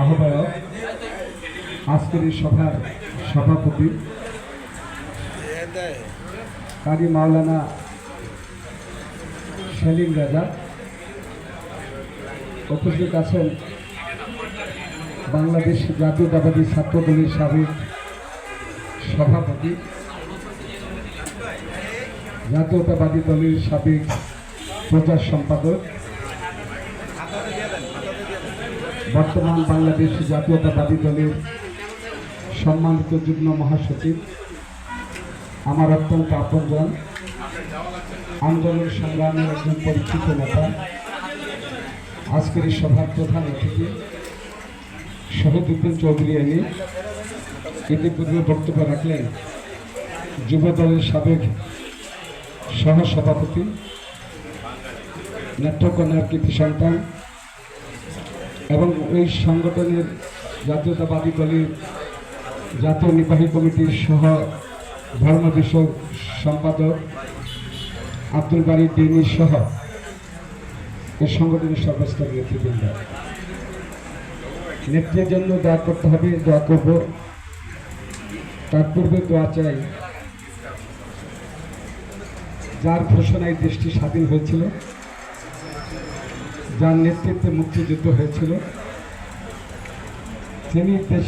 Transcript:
আহ্বায়ক, আজকের এই সভার সভাপতি কারি মাওলানা সেলিম রাজা, উপস্থিত আছেন বাংলাদেশ জাতীয়তাবাদী ছাত্র দলের সাবেক সভাপতি, জাতীয়তাবাদী দলের সাবেক প্রচার সম্পাদক বর্তমান বাংলাদেশ জাতীয়তাবাদী দলের সম্মানিত যুগ্ম মহাসচিব, আমার অত্যন্ত আপনজন, আন্দোলন সংগ্রামের একজন পরিচিত নেতা, আজকের এই সভার প্রধান অতিথি শহীদুদ্দিন চৌধুরী এনে ইতিপূর্বে বক্তব্য রাখলেন যুব দলের সাবেক সহ সভাপতি নেত্রকোনার কৃতি সন্তান এবং এই সংগঠনের জাতীয়তাবাদী দলের জাতীয় নির্বাহী কমিটির সহ ধর্ম বিষয়ক সম্পাদক আব্দুল বাড়ি ডেনি সহ এই সংগঠনের সর্বস্তর নেতৃবৃন্দ। নেত্রের জন্য দোয়া করতে হবে, দোয়া করব। তার পূর্বে দোয়া চাই, যার ঘোষণায় দেশটি স্বাধীন হয়েছিল যার নেতৃত্বে মুক্তিযুদ্ধ হয়েছিল তিনি দেশে